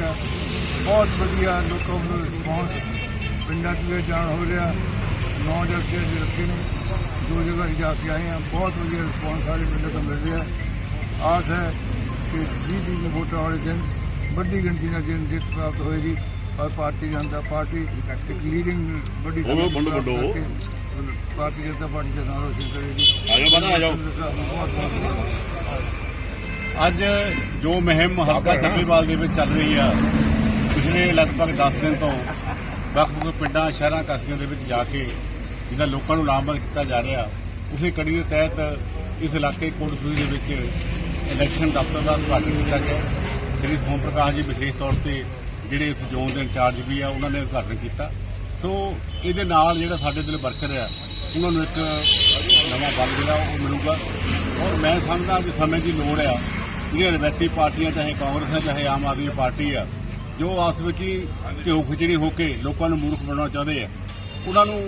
ਆ ਬਹੁਤ ਵਧੀਆ ਲੋਕਾਂ ਨੂੰ ਰਿਸਪੌਂਸ ਪਿੰਡਾਂ 'ਚ ਵੀ ਜਾਣ ਹੋ ਰਿਹਾ। ਨੌ ਜਗ੍ਹਾ ਅਸੀਂ ਰੱਖੇ ਨੇ। ਦੋ ਜਗ੍ਹਾ ਜਾ ਕੇ ਆਏ ਹਾਂ। ਬਹੁਤ ਵਧੀਆ ਰਿਸਪੌਂਸ ਸਾਰੇ ਪਿੰਡਾਂ ਤੋਂ ਮਿਲ ਰਿਹਾ। ਆਸ ਹੈ ਕਿ 20 ਦਿਨ ਵੋਟਾਂ ਵਾਲੇ ਦਿਨ ਵੱਡੀ ਗਿਣਤੀ ਨਾਲ ਜਿੰਨ ਜਿੱਤ ਪ੍ਰਾਪਤ ਹੋਏਗੀ। ਔਰ ਭਾਰਤੀ ਜਨਤਾ ਪਾਰਟੀ ਇੱਕ ਲੀਡਿੰਗ ਵੱਡੀ ਭਾਰਤੀ ਜਨਤਾ ਪਾਰਟੀ ਦਾ ਨਾਮ ਰੋਸ਼ਨ ਕਰੇਗੀ। ਆ ਜਾਓ ਬਾਹਰ, ਆ ਜਾਓ। ਬਹੁਤ ਬਹੁਤ ਅੱਜ ਜੋ ਮੁਹਿੰਮ ਹਲਕਾ ਚੱਬੇਵਾਲ ਦੇ ਵਿੱਚ ਚੱਲ ਰਹੀ ਆ ਪਿਛਲੇ ਲਗਭਗ 10 ਦਿਨ ਤੋਂ ਵੱਖ-ਵੱਖ ਪਿੰਡਾਂ ਸ਼ਹਿਰਾਂ ਕਸਬਿਆਂ ਦੇ ਵਿੱਚ ਜਾ ਕੇ ਜਿਹਦਾ ਲੋਕਾਂ ਨੂੰ ਲਾਮਬੰਦ ਕੀਤਾ ਜਾ ਰਿਹਾ ਉਸੇ ਕੜੀ ਦੇ ਤਹਿਤ ਇਸ ਇਲਾਕੇ ਕੋਟਪੁਰੀ ਦੇ ਵਿੱਚ ਇਲੈਕਸ਼ਨ ਦਫ਼ਤਰ ਦਾ ਉਦਘਾਟਨ ਕੀਤਾ ਗਿਆ। ਸ੍ਰੀ ਸੋਮ ਪ੍ਰਕਾਸ਼ ਜੀ ਵਿਸ਼ੇਸ਼ ਤੌਰ ਤੇ ਜਿਹੜੇ ਇਸ ਜ਼ੋਨ ਦੇ ਇੰਚਾਰਜ ਵੀ ਆ ਉਹਨਾਂ ਨੇ ਉਦਘਾਟਨ ਕੀਤਾ। ਸੋ ਇਹਦੇ ਨਾਲ ਜਿਹੜਾ ਸਾਡੇ ਦਿਲ ਵਰਕਰ ਆ ਉਹਨਾਂ ਨੂੰ ਇੱਕ ਨਵਾਂ ਬਲ ਜਿਹੜਾ ਉਹ ਮਿਲੂਗਾ। ਔਰ ਮੈਂ ਸਮਝਦਾ ਕਿ ਸਮੇਂ ਦੀ ਲੋੜ ਆ ਜਿਹੜੀਆਂ ਰਵੈਤੀ ਪਾਰਟੀਆਂ ਚਾਹੇ ਕਾਂਗਰਸ ਹੈ ਚਾਹੇ ਆਮ ਆਦਮੀ ਪਾਰਟੀ ਆ ਜੋ ਆਪਸ ਵਿੱਚ ਹੀ ਘਿਓ ਖਿਚੜੀ ਹੋ ਕੇ ਲੋਕਾਂ ਨੂੰ ਮੂਰਖ ਬਣਾਉਣਾ ਚਾਹੁੰਦੇ ਆ ਉਹਨਾਂ ਨੂੰ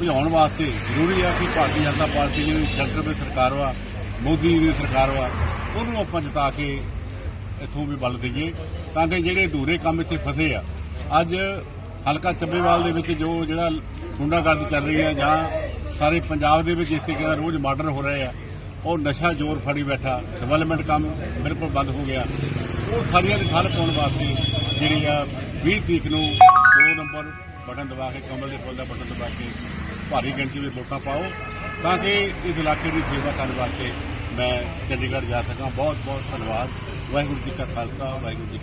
ਭਜਾਉਣ ਵਾਸਤੇ ਜ਼ਰੂਰੀ ਆ ਕਿ ਭਾਰਤੀ ਜਨਤਾ ਪਾਰਟੀ ਜਿਹੜੀ ਸੈਂਟਰ ਵਿੱਚ ਸਰਕਾਰ ਵਾ ਮੋਦੀ ਦੀ ਸਰਕਾਰ ਵਾ ਉਹਨੂੰ ਆਪਾਂ ਜਿਤਾ ਕੇ ਇੱਥੋਂ ਵੀ ਬਲ ਦਈਏ ਤਾਂ ਕਿ ਜਿਹੜੇ ਅਧੂਰੇ ਕੰਮ ਇੱਥੇ ਫਸੇ ਆ ਅੱਜ ਹਲਕਾ ਚੱਬੇਵਾਲ ਦੇ ਵਿੱਚ ਜੋ ਜਿਹੜਾ ਗੁੰਡਾਗਰਦੀ ਚੱਲ ਰਹੀ ਹੈ ਜਾਂ ਸਾਰੇ ਪੰਜਾਬ ਦੇ ਵਿੱਚ ਇੱਥੇ ਕਹਿੰਦਾ ਰੋਜ਼ ਮਰਡਰ ਹੋ ਰਹੇ ਆ ਉਹ ਨਸ਼ਾ ਜ਼ੋਰ ਫੜੀ ਬੈਠਾ ਡਿਵੈਲਪਮੈਂਟ ਕੰਮ ਬਿਲਕੁਲ ਬੰਦ ਹੋ ਗਿਆ। ਉਹ ਸਾਰੀਆਂ ਦੇ ਠੱਲ ਪਾਉਣ ਵਾਸਤੇ ਜਿਹੜੀ ਆ 20 ਤਰੀਕ ਨੂੰ 2 ਨੰਬਰ ਬਟਨ ਦਬਾ ਕੇ, ਕਮਲ ਦੇ ਫੁੱਲ ਦਾ ਬਟਨ ਦਬਾ ਕੇ ਭਾਰੀ ਗਿਣਤੀ ਵਿੱਚ ਵੋਟਾਂ ਪਾਓ, ਤਾਂ ਕਿ ਇਸ ਇਲਾਕੇ ਦੀ ਸੇਵਾ ਕਰਨ ਵਾਸਤੇ ਮੈਂ ਚੰਡੀਗੜ੍ਹ ਜਾ ਸਕਾਂ। ਬਹੁਤ ਬਹੁਤ ਧੰਨਵਾਦ। ਵਾਹਿਗੁਰੂ ਜੀ ਕਾ ਖਾਲਸਾ, ਵਾਹਿਗੁਰੂ ਜੀ